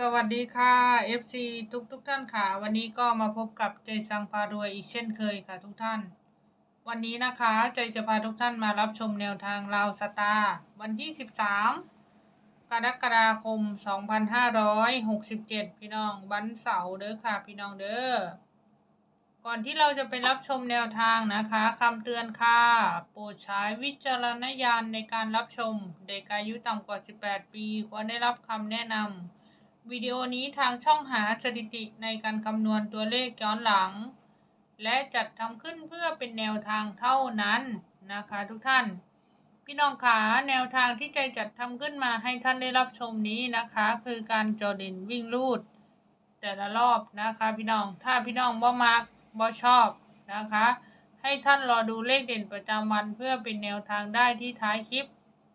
สวัสดีค่ะ FC ทุกทุกๆท่านค่ะ วันนี้ก็มาพบกับใจสังพารวยอีกเช่นเคยค่ะทุกท่าน วันนี้นะคะใจจะพาทุกท่านมารับชมแนวทางลาวสตาร์วันที่ 13 กรกฎาคม 2567 พี่น้องวันเสาร์เด้อค่ะพี่น้องเด้อก่อนที่เราจะไปรับชมแนวทางนะคะคำเตือนค่ะ โปรดใช้วิจารณญาณในการรับชม เด็กอายุต่ำกว่า 18 ปี ควรได้รับคำแนะนำ วิดีโอนี้ทางช่องหาสถิติในการคำนวณตัวเลขย้อนหลัง และจัดทำขึ้นเพื่อเป็นแนวทางเท่านั้นนะคะทุกท่าน พี่น้องขาแนวทางที่ใจจัดทำขึ้นมาให้ท่านได้รับชมนี้นะคะ คือการจอเด่นวิ่งลูด แต่ละรอบนะคะพี่น้องถ้าพี่น้องบ่มักบ่ชอบนะคะ ให้ท่านรอดูเลขเด่นประจำวันเพื่อเป็นแนวทางได้ที่ท้ายคลิป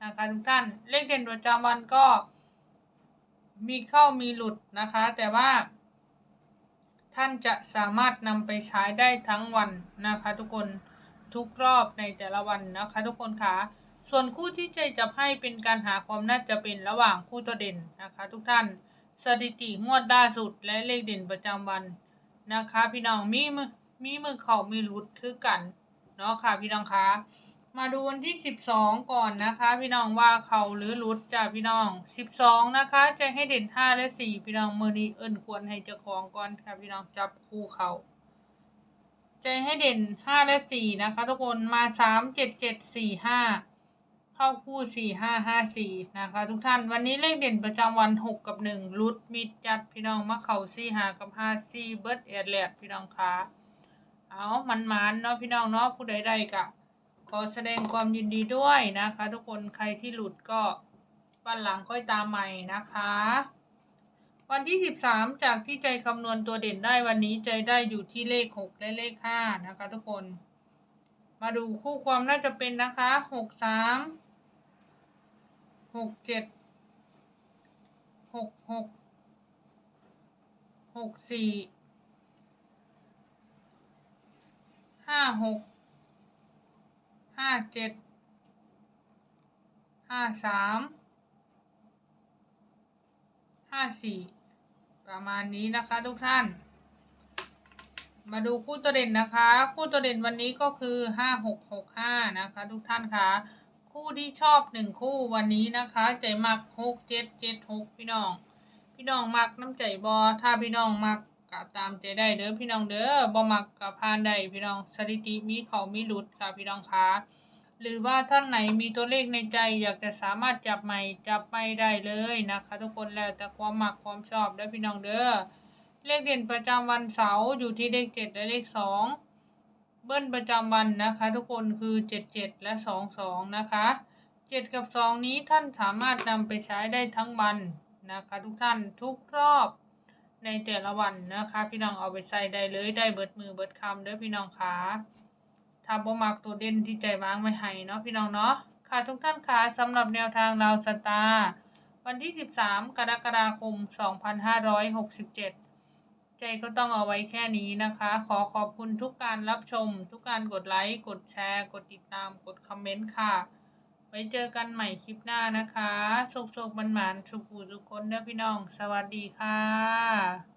นะคะทุกท่านเลขเด่นประจำวันก็ มีเข้ามีหลุดนะคะ แต่ว่า ท่านจะสามารถนำไปใช้ได้ทั้งวันนะคะ ทุกคนทุกรอบในแต่ละวันนะคะ ทุกคนค่ะส่วนคู่ที่ใจจับให้เป็นการหาความน่าจะเป็นระหว่างคู่ตัวเด่นนะคะ ทุกท่านสถิติงวดล่าสุดและเลขเด่นประจำวันนะคะ พี่น้องมีมือมีมือเขามีรุดคือกันเนาะค่ะพี่น้องคะ มาดูวันที่สิบสองก่อนนะคะ พี่น้องว่าเขาหรือรุดจ้ะพี่น้องสิบสองนะคะ จะให้เด่นห้าและสี่พี่น้องมือนี้เอิ้นควรให้เจ้าของก่อนค่ะพี่น้องจับคู่เขาใจให้เด่นห้าและสี่นะคะทุกคนมาสามเจ็ดเจ็ดสี่ห้าเข้าคู่สี่ห้าห้าสี่นะคะ ทุกท่านวันนี้เลขเด่นประจำวันหกกับหนึ่งรุดมิดจัดพี่น้องมาเข่าสี่หากับห้าสี่เบิร์ดเอดแลดพี่น้องคะเอามันมานๆเนาะพี่น้องเนาะผู้ใดใดกะ ขอแสดงความยินดีด้วยนะคะ ทุกคนใครที่หลุดก็วันหลังค่อยตามใหม่นะคะ วันที่สิบสามจากที่ใจคำนวณตัวเด่นได้วันนี้ใจได้อยู่ที่เลขหกและเลขห้านะคะ ทุกคน มาดูคู่ความน่าจะเป็นนะคะหกสามหกเจ็ด หกหกหกสี่ห้าหกห้าเจ็ดห้าสามห้าสี่ประมาณนี้นะคะทุกท่าน มาดูคู่ตัวเด่นนะคะ คู่ตัวเด่นวันนี้ก็คือห้าหกหกห้านะคะ ทุกท่านคะคู่ที่ชอบหนึ่งคู่วันนี้นะคะใจมักหกเจ็ดเจ็ดหกพี่น้อง พี่น้องมักน้ำใจบอถ้าพี่น้องมัก ก็ตามใจได้เด้อพี่น้องเด้อบ่มักก็ผ่านได้พี่น้องสถิติมีเขามีหลุดค่ะพี่น้องคะหรือว่าท่านไหนมีตัวเลขในใจ อยากจะสามารถจับใหม่จับไม่ได้เลยนะคะ ทุกคนแล้วแต่ความมักความชอบเด้พี่น้องเด้อเลขเด่นประจำวันเสาร์อยู่ที่เลขเจ็ดและเลขสองเบิ้ลประจำวันนะคะ ทุกคนคือเจ็ดเจ็ดและสองสองนะคะเจ็ดกับสองนี้ท่านสามารถนำไปใช้ได้ทั้งวันนะคะ ทุกท่านทุกรอบ ในแต่ละวันนะคะ พี่น้องเอาไปใส่ได้เลยได้เบิดมือเบิดคำเด้อพี่น้องคะถ้าบ่มักตัวเด่นที่ใจวางไว้ให้เนาะพี่น้องเนาะค่ะทุกท่านคะสำหรับแนวทางเราวสตาร์วันที่ 13 กรกฎาคม 2567 ใจก็ต้องเอาไว้แค่นี้นะคะ ขอขอบคุณทุกการรับชม ทุกการกดไลค์ กดแชร์ กดติดตาม กดคอมเมนต์ค่ะ ไว้เจอกันใหม่คลิปหน้านะคะโชคๆมันหมานสุขูสุขคนเด้อพี่น้อง สวัสดีค่ะ